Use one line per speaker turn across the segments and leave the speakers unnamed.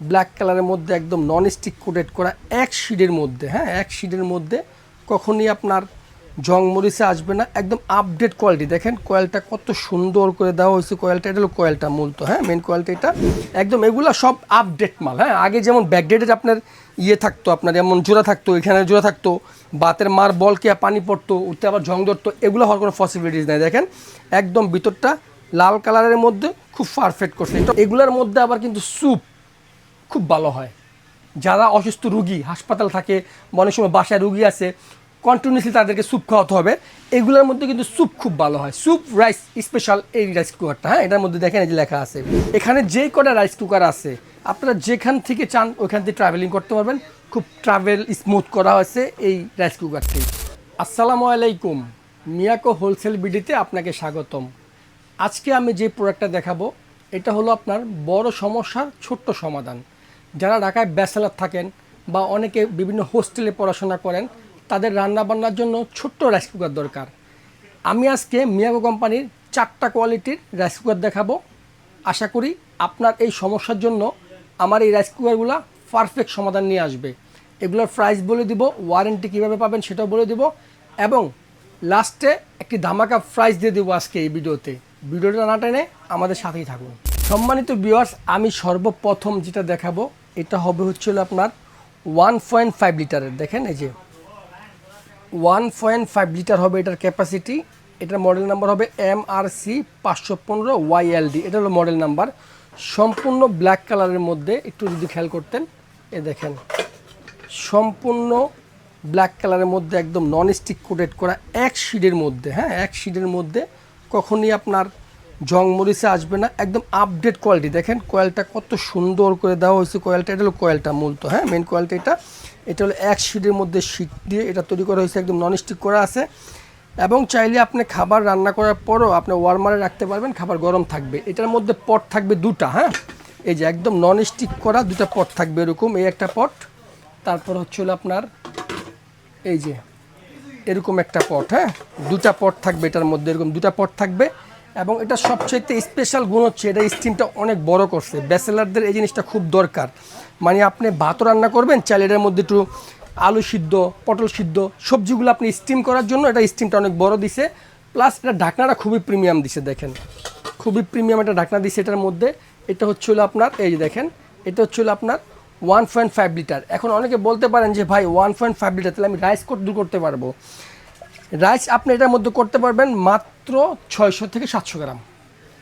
Black কালারের মধ্যে একদম নন স্টিক কোটেড করা এক শিডের মধ্যে হ্যাঁ এক শিডের মধ্যে কখনই আপনার জং মরিচে আসবে না, একদম আপডেট কোয়ালিটি দেখেন কয়েলটা কত সুন্দর করে দেওয়া হয়েছে কয়েলটা এটা হলো কয়েলটা মূলত হ্যাঁ মেন কয়েলটা এটা। একদম এগুলো সব আপডেট মাল হ্যাঁ আগে যেমন ব্যাকডেটেড আপনার ইয়ে থাকতো, আপনার যেমন জোড়া থাকতো, এখানে জোড়া থাকতো, বাতের মার বল কে পানি পড়তো, উঠতে আবার জং ধরতো, এগুলো হওয়ার কোনো পসিবিলিটিস নেই। দেখেন একদম ভিতরটা লাল কালারের মধ্যে খুব পারফেক্ট করছে। এগুলোর মধ্যে আবার কিন্তু স্যুপ খুব ভালো হয়। যারা অসুস্থ রুগী, হাসপাতাল থাকে, অনেক সময় বাসায় রুগী আছে কন্টিনিউসলি তাদেরকে স্যুপ খাওয়াতে হবে। এগুলোর মধ্যে কিন্তু স্যুপ খুব ভালো হয়। স্যুপ রাইস স্পেশাল এই রাইস কুকারটা হ্যাঁ? এটার মধ্যে দেখেন এই যে লেখা আছে। এখানে যে কটা রাইস কুকার আছে, আপনারা যেখান থেকে চান ওইখান থেকে ট্রাভেলিং করতে পারবেন। খুব ট্রাভেল স্মুথ করা হয়েছে এই রাইস কুকারটি আসসালামু আলাইকুম। মিয়াকো হোলসেল বিডিতে আপনাকে স্বাগতম। আজকে আমি যে প্রোডাক্টটা দেখাবো, এটা হলো আপনার বড় সমস্যার ছোট্ট সমাধান। যারা ঢাকায় ব্যাচেলার থাকেন বা অনেকে বিভিন্ন হোস্টেলে পড়াশোনা করেন, তাদের রান্না বান্নার জন্য ছোট্ট রাইস কুকার দরকার। আমি আজকে মিয়াগো কোম্পানির চারটা কোয়ালিটির রাইস কুকার দেখাবো। আশা করি আপনার এই সমস্যার জন্য আমার এই রাইস কুকারগুলো পারফেক্ট সমাধান নিয়ে আসবে। এগুলোর প্রাইস বলে দিব ওয়ারেন্টি কীভাবে পাবেন সেটাও বলে দিব এবং লাস্টে একটি ধামাকা প্রাইস দিয়ে দেবো আজকে এই ভিডিওতে। ভিডিওটা না টেনে আমাদের সাথেই থাকুন। সম্মানিত ভিউয়ার্স আমি সর্বপ্রথম যেটা দেখাবো এটা হবে হচ্ছিল আপনার ওয়ান পয়েন্ট ফাইভ লিটারের দেখেন এই যে ওয়ান পয়েন্ট ফাইভ লিটার হবে এটার ক্যাপাসিটি এটার মডেল নাম্বার হবে এম আর সি পাঁচশো পনেরো ওয়াইএলডি এটা হলো মডেল নাম্বার সম্পূর্ণ ব্ল্যাক কালারের মধ্যে একটু যদি খেয়াল করতেন, এ দেখেন। সম্পূর্ণ ব্ল্যাক কালারের মধ্যে একদম নন স্টিক কোটেড করা এক শিডের মধ্যে হ্যাঁ এক শিডের মধ্যে কখনই আপনার জং মরিচে আসবে না, একদম আপডেট কোয়ালিটি দেখেন কয়েলটা কত সুন্দর করে দেওয়া হয়েছে। কয়েলটা এটা হলো কয়েলটা মূলত হ্যাঁ? মেন কয়েলটা এটা। এটা হলো এক শিটের মধ্যে শিট দিয়ে এটা তৈরি করা হয়েছে, একদম নন স্টিক করা আছে। এবং চাইলে আপনি খাবার রান্না করার পরও আপনি ওয়ার্মারে রাখতে পারবেন, খাবার গরম থাকবে। এটার মধ্যে পট থাকবে দুটা হ্যাঁ? এই যে একদম ননস্টিক করা দুটা পট থাকবে এরকম, এই একটা পট তারপর হচ্ছে হলো আপনার এই যে এরকম একটা পট হ্যাঁ? দুটা পট থাকবে এটার মধ্যে, এরকম দুটা পট থাকবে। এবং এটা সবচেয়ে স্পেশাল গুণ হচ্ছে এটা স্টিমটা অনেক বড় করছে। ব্যাচেলারদের এই জিনিসটা খুব দরকার। মানে আপনি ভাতও রান্না করবেন এটার মধ্যে একটু আলু সিদ্ধ, পটল সিদ্ধ, সবজিগুলো আপনি স্টিম করার জন্য এটা স্টিমটা অনেক বড় দিছে। প্লাস এটা ঢাকনাটা খুবই প্রিমিয়াম দিছে, দেখেন। খুবই প্রিমিয়াম একটা ঢাকনা দিছে এটার মধ্যে। এটা হচ্ছে হলো আপনার, এই যে দেখেন, এটা হচ্ছে হলো আপনার ওয়ান পয়েন্ট ফাইভ লিটার এখন অনেকে বলতে পারেন যে, ভাই ওয়ান পয়েন্ট ফাইভ লিটার তাহলে আমি রাইস কত দূর করতে পারব? রাইস আপনি এটার মধ্যে করতে পারবেন মাত্র ছয়শো থেকে সাতশো গ্রাম।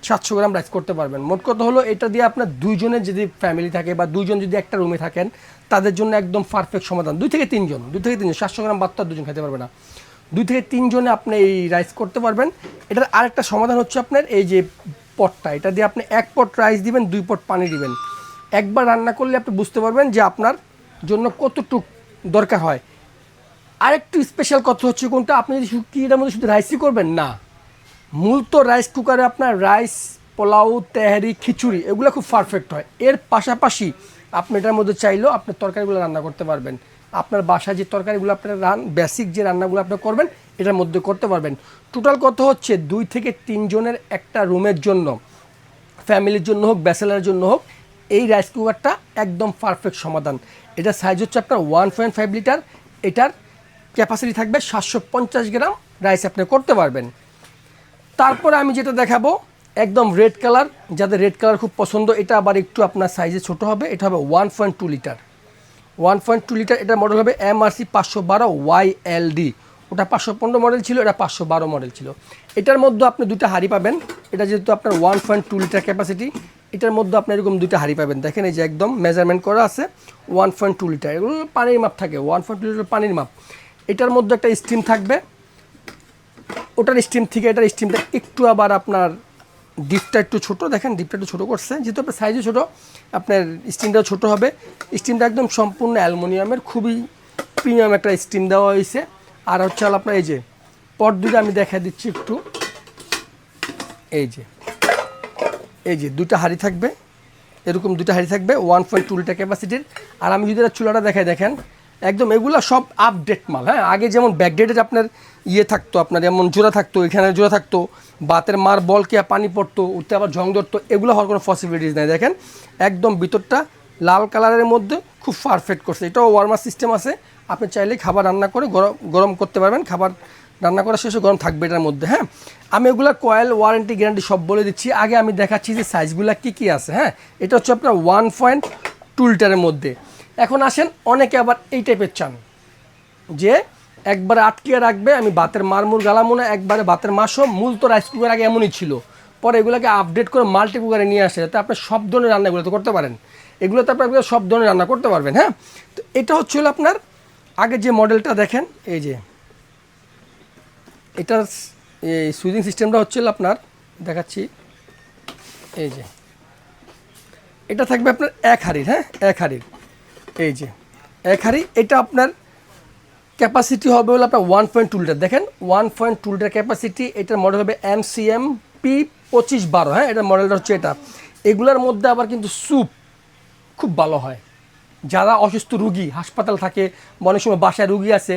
সাতশো গ্রাম রাইস করতে পারবেন। মোট কথা হলো এটা দিয়ে আপনার দুইজনের যদি ফ্যামিলি থাকে বা দুইজন যদি একটা রুমে থাকেন, তাদের জন্য একদম পারফেক্ট সমাধান। দুই থেকে তিনজন, দুই থেকে তিনজন, সাতশো গ্রাম বাদ তো দুজন খেতে পারবে না। দুই থেকে তিনজনে আপনি এই রাইস করতে পারবেন। এটার আরেকটা সমাধান হচ্ছে আপনার এই যে পটটা, এটা দিয়ে আপনি এক পট রাইস দিবেন, দুই পট পানি দিবেন। একবার রান্না করলে আপনি বুঝতে পারবেন যে আপনার জন্য কতটুক দরকার হয়। আরেকটু স্পেশাল কথা হচ্ছে কোনটা? আপনি যদি এটার মধ্যে শুধু রাইসই করবেন? না। মূলত রাইস কুকারে আপনার রাইস পোলাও, তেহারি, খিচুড়ি, এগুলো খুব পারফেক্ট হয়। এর পাশাপাশি আপনি এটার মধ্যে চাইলেও আপনার তরকারিগুলো রান্না করতে পারবেন। আপনার বাসায় যে তরকারিগুলো আপনার রান বেসিক যে রান্নাগুলো আপনি করবেন, এটার মধ্যে করতে পারবেন। টোটাল কত হচ্ছে? দুই থেকে তিনজনের একটা রুমের জন্য ফ্যামিলির জন্য হোক ব্যাচেলারের জন্য হোক, এই রাইস কুকারটা একদম পারফেক্ট সমাধান। এটা সাইজ হচ্ছে আপনার ওয়ান পয়েন্ট ফাইভ লিটার এটার ক্যাপাসিটি থাকবে সাতশো পঞ্চাশ গ্রাম রাইস আপনি করতে পারবেন। তারপরে আমি যেটা দেখাবো, একদম রেড কালার, যাদের রেড কালার খুব পছন্দ, এটা আবার একটু আপনার সাইজে ছোট হবে, এটা হবে one point two litre one point two litre এটার মডেল হবে এম আর সি পাঁচশো বারো ওয়াই এল ডি ওটা পাঁচশো পনেরো মডেল ছিল, এটা পাঁচশো বারো মডেল ছিল। এটার মধ্যে আপনি দুটো হাড়ি পাবেন, এটা যেহেতু আপনার one point two litre capacity এটার মধ্যে আপনি এরকম দুটো হাড়ি পাবেন। দেখেন এই যে একদম মেজারমেন্ট করা আছে ওয়ান পয়েন্ট টু লিটার এগুলো পানির মাপ থাকে ওয়ান পয়েন্ট টু লিটার পানির মাপ। এটার মধ্যে একটা স্টিম থাকবে ওটার স্টিম থেকে এটার স্টিমটা একটু আবার আপনার ডিপটা একটু ছোটো, দেখেন ডিপটা একটু ছোটো করছে। যেহেতু আপনার সাইজও ছোটো, আপনার স্টিমটাও ছোটো হবে। স্টিমটা একদম সম্পূর্ণ অ্যালুমিনিয়ামের, খুবই প্রিমিয়াম একটা স্টিম দেওয়া হয়েছে। আর হচ্ছে আপনার এই যে পট দুটো আমি দেখা দিচ্ছি একটু। এই যে এই যে দুটো হাঁড়ি থাকবে, এরকম দুটো হাঁড়ি থাকবে ওয়ান পয়েন্ট টু লিটার ক্যাপাসিটির আর আমি যদি চুলাটা দেখাই, দেখেন একদম, এগুলো সব আপডেট মাল হ্যাঁ? আগে যেমন ব্যাকডেটেড আপনার ইয়ে থাকতো, আপনার যেমন জোড়া থাকতো, এখানে জোড়া থাকতো, বাতের মার, বল কে, পানি পড়তো, উঠতে আবার জং ধরতো, এগুলো হওয়ার কোনো পসিবিলিটিস নেই। দেখেন, একদম ভিতরটা লাল কালারের মধ্যে খুব পারফেক্ট করছে। এটাও ওয়ার্মার সিস্টেম আছে। আপনি চাইলে খাবার রান্না করে গরম গরম করতে পারবেন। খাবার রান্না করার শেষে গরম থাকবে এটার মধ্যে হ্যাঁ? আমি এগুলো কয়েল ওয়ারেন্টি গ্যারান্টি সব বলে দিচ্ছি। আগে আমি দেখাচ্ছি যে সাইজগুলো কী কী আছে হ্যাঁ? এটা হচ্ছে আপনার ওয়ান পয়েন্ট টু লিটারের মধ্যে। এখন আসেন, অনেকে আবার এই টাইপের চান, যে একবারে আটকিয়ে রাখবে, আমি বাতের মারমুর গালামো না, একবারে বাতের মাসও মূল তো রাইস কুকার আগে এমনই ছিল। পরে এগুলোকে আপডেট করে মাল্টি কুকারে নিয়ে আসে, যাতে আপনি সব ধরনের রান্নাগুলো তো করতে পারেন। এগুলোতে আপনি সব ধরনের রান্না করতে পারবেন হ্যাঁ? তো এটা হচ্ছে হলো আপনার, আগে যে মডেলটা দেখেন, এই যে, এটার এই সুইচিং সিস্টেমটা হচ্ছে আপনার, দেখাচ্ছি, এই যে, এটা থাকবে আপনার এক হাড়ির হ্যাঁ? এক হাড়ির। এই যে, এক হাড়ি, এটা আপনার ক্যাপাসিটি হবে হলো আপনার ওয়ান পয়েন্ট টু লিটার দেখেন one point two litre capacity এটার মডেল হবে এম সি এম পি পঁচিশ বারো। হ্যাঁ এটার মডেলটা হচ্ছে এটা। এগুলোর মধ্যে আবার কিন্তু স্যুপ খুব ভালো হয়। যারা অসুস্থ রুগী, হাসপাতাল থাকে, অনেক সময় বাসায় রুগী আছে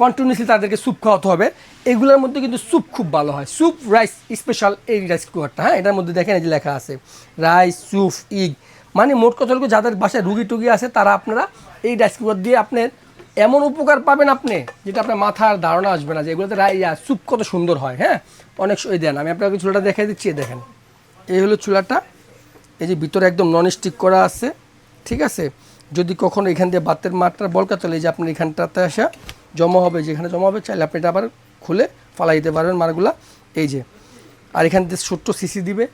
কন্টিনিউসলি তাদেরকে স্যুপ খাওয়াতে হবে। এগুলোর মধ্যে কিন্তু স্যুপ খুব ভালো হয়। স্যুপ রাইস স্পেশাল এই রাইস কুকারটা হ্যাঁ এটার মধ্যে দেখেন এই যে লেখা আছে। রাইস স্যুপ ইগ মানে মোট কথা হলো যাদের বাসায় রুগী টুগী আছে, তারা আপনারা এই কুকার দিয়ে আপনার এমন উপকার পাবেন আপনি, যেটা আপনার মাথার ধারণা আসবে না, যে এগুলোতে স্যুপ কত সুন্দর হয় হ্যাঁ? অনেক সময় দেন, আমি আপনাকে চুলাটা দেখাই দিচ্ছি দেখেন। এই হলো চুলাটা। এই যে ভিতরে একদম নন স্টিক করা আছে, ঠিক আছে? যদি কখনো এখান দিয়ে বাতের মাঠটা বলকা চলে যে আপনার এখানটাতে আসা, জমা হবে, যেখানে জমা হবে, চাইলে আপনি এটা আবার খুলে ফালাই দিতে পারবেন মারগুলা। এই যে, আর এখান দিয়ে ছোট্ট সিসি দিবে।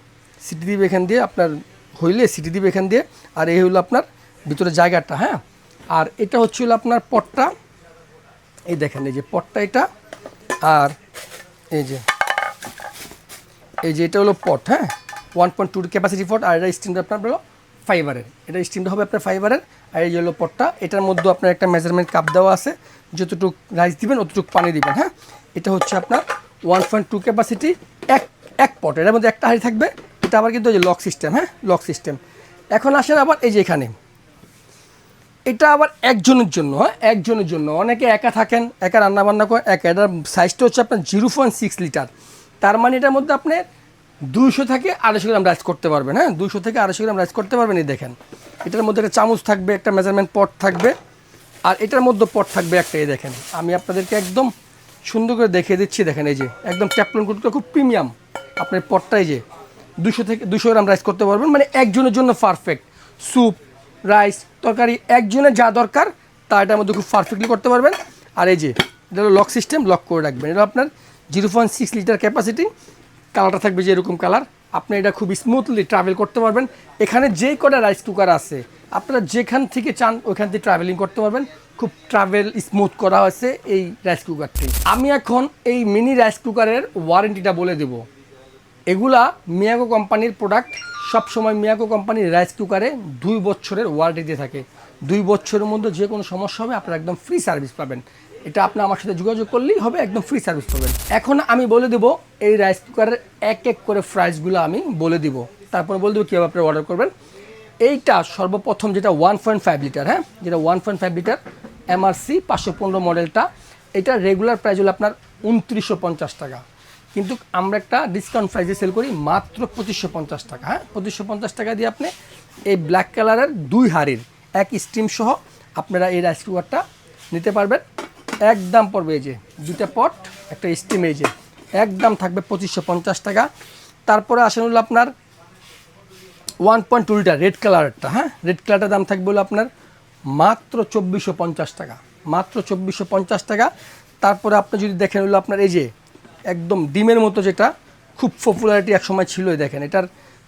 সিটি দিবে এখান দিয়ে, আপনার হইলে সিটি দিবে এখান দিয়ে। আর এই হলো আপনার ভিতরে জায়গাটা হ্যাঁ? আর এটা হচ্ছে হলো আপনার পটটা। এই দেখেন, এই যে পটটা এটা। আর এই যে এই যে এটা হলো পট হ্যাঁ? One point two capacity pot, আর এটা স্টিমটা আপনার হলো ফাইবারের। এটা স্টিমটা হবে আপনার ফাইবারের। আর এই যে হলো পটটা, এটার মধ্যে আপনার একটা মেজারমেন্ট কাপ দেওয়া আছে। যতটুকু রাইস দিবেন, অতটুকু পানি দিবেন হ্যাঁ? এটা হচ্ছে আপনার ওয়ান পয়েন্ট টু ক্যাপাসিটি এক এক পট। এটার মধ্যে একটা হাঁড়ি থাকবে এটা আবার কিন্তু লক সিস্টেম হ্যাঁ? লক সিস্টেম এখন আসেন আবার এই যে এখানে। এটা আবার একজনের জন্য হ্যাঁ? একজনের জন্য। অনেকে একা থাকেন, একা রান্না বান্না করেন, একা। এটার সাইজটা হচ্ছে আপনার জিরো পয়েন্ট সিক্স লিটার তার মানে এটার মধ্যে আপনি দুশো থেকে আড়াইশো গ্রাম রাইস করতে পারবেন হ্যাঁ? দুশো থেকে আড়াইশো গ্রাম রাইস করতে পারবেন, এই দেখেন। এটার মধ্যে একটা চামচ থাকবে, একটা মেজারমেন্ট পট থাকবে। আর এটার মধ্যে পট থাকবে একটা, এই দেখেন। আমি আপনাদেরকে একদম সুন্দর করে দেখিয়ে দিচ্ছি, দেখেন এই যে। একদম ট্যাপলন কুটটা খুব প্রিমিয়াম আপনার পটটা এই যে। দুশো থেকে দুশো গ্রাম রাইস করতে পারবেন। মানে একজনের জন্য পারফেক্ট স্যুপ রাইস তরকারি, একজনের যা দরকার, তা এটার মধ্যে খুব পারফেক্টলি করতে পারবেন। আর এই যে, এটা লক সিস্টেম লক করে রাখবেন। এটা আপনার zero point six litre capacity কালারটা থাকবে যে এরকম কালার আপনি এটা খুব স্মুথলি ট্রাভেল করতে পারবেন। এখানে যে কটা রাইস কুকার আছে, আপনারা যেখান থেকে চান ওইখান থেকে ট্রাভেলিং করতে পারবেন। খুব ট্রাভেল স্মুথ করা হয়েছে এই রাইস কুকারটি আমি এখন এই মিনি রাইস কুকারের ওয়ারেন্টিটা বলে দেবো। এগুলা মিয়াগো কোম্পানির প্রোডাক্ট সবসময় মিয়াগো কোম্পানির রাইস কুকারে দুই বছরের ওয়ারেন্টি দিয়ে থাকে। দুই বছরের মধ্যে যে কোনো সমস্যা হবে আপনারা একদম ফ্রি সার্ভিস পাবেন। এটা আপনি আমার সাথে যোগাযোগ করলেই হবে, একদম ফ্রি সার্ভিস পাবেন। এখন আমি বলে দেবো, এই রাইস কুকারের এক এক করে প্রাইসগুলো আমি বলে দিব। তারপরে বলে দেবো কীভাবে আপনারা অর্ডার করবেন। এইটা সর্বপ্রথম যেটা ওয়ান পয়েন্ট ফাইভ লিটার হ্যাঁ? যেটা one point five litre MRC পাঁচশো পনেরো মডেলটা এটা রেগুলার প্রাইস হলো আপনার উনত্রিশশো পঞ্চাশ টাকা। কিন্তু আমরা একটা ডিসকাউন্ট প্রাইসে সেল করি মাত্র পঁচিশশো পঞ্চাশ টাকা হ্যাঁ? পঁচিশশো পঞ্চাশ টাকা দিয়ে আপনি এই ব্ল্যাক কালারের দুই হাড়ির এক স্টিম সহ আপনারা এই রাইস কুকারটা নিতে পারবেন। একদম পড়বে এই যে দুটা পট একটা স্টিম এই যে একদম থাকবে পঁচিশশো পঞ্চাশ টাকা। তারপরে আসেন হলো আপনার one point two litre red কালারটা হ্যাঁ? রেড কালারটার দাম থাকবে হলো আপনার মাত্র চব্বিশশো পঞ্চাশ টাকা, মাত্র চব্বিশশো পঞ্চাশ টাকা। তারপরে আপনি যদি দেখেন হলো আপনার এই যে একদম ডিমের মতো যেটা খুব পপুলারিটি এক সময় ছিল দেখেন। এটার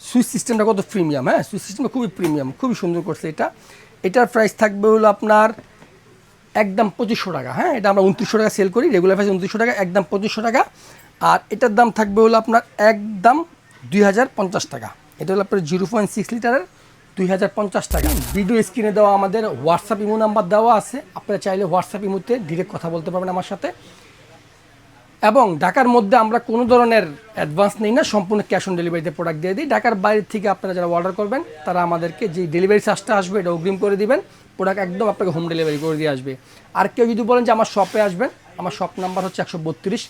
সুইচ সিস্টেমটা কত প্রিমিয়াম হ্যাঁ? সুইচ সিস্টেমটা খুবই প্রিমিয়াম খুবই সুন্দর করছে এটা। এটার প্রাইস থাকবে হলো আপনার একদম পঁচিশশো টাকা হ্যাঁ? এটা আমরা উনত্রিশশো টাকা সেল করি রেগুলার প্রাইস উনত্রিশশো টাকা, একদম পঁচিশশো টাকা। আর এটার দাম থাকবে হলো আপনার একদম দুই হাজার পঞ্চাশ টাকা। এটা হলো আপনার জিরো পয়েন্ট সিক্স লিটারের দুই হাজার পঞ্চাশ টাকা। ভিডিও স্ক্রিনে দেওয়া আমাদের হোয়াটসঅ্যাপ ইমো নাম্বার দেওয়া আছে। আপনারা চাইলে হোয়াটসঅ্যাপ ইমোতে ডিরেক্ট কথা বলতে পারবেন আমার সাথে। এবং ঢাকার মধ্যে আমরা কোনো ধরনের অ্যাডভান্স নিই না, সম্পূর্ণ ক্যাশ অন ডেলিভারিতে প্রোডাক্ট দিয়ে দিই। ঢাকার বাইরে থেকে আপনারা যারা অর্ডার করবেন, তারা আমাদেরকে যে ডেলিভারি চার্জটা আসবে, এটা অগ্রিম করে দিবেন। প্রোডাক্ট একদম আপনাকে হোম ডেলিভারি করে দিয়ে আসবে। আর কেউ যদি বলেন যে আমার শপে আসবেন, আমার শপ নাম্বার হচ্ছে একশো বত্রিশ।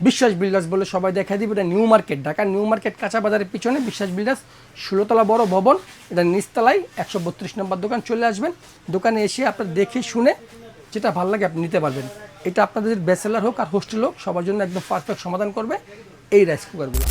বিশ্বাস বিল্ডার্স বলে সবাই দেখা দিবে, এটা New Market. Dhaka New Market কাঁচা বাজারের পিছনে বিশ্বাস বিল্ডার্স ষোলোতলা বড় ভবন, এটা নিচতলায় একশো বত্রিশ নম্বর দোকান চলে আসবেন। দোকানে এসে আপনার দেখে শুনে যেটা ভালো লাগে আপনি নিতে পারবেন। এটা আপনাদের ব্যাচেলার হোক আর হোস্টেল হোক, সবার জন্য একদম পারফেক্ট সমাধান করবে এই রাইস কুকারগুলো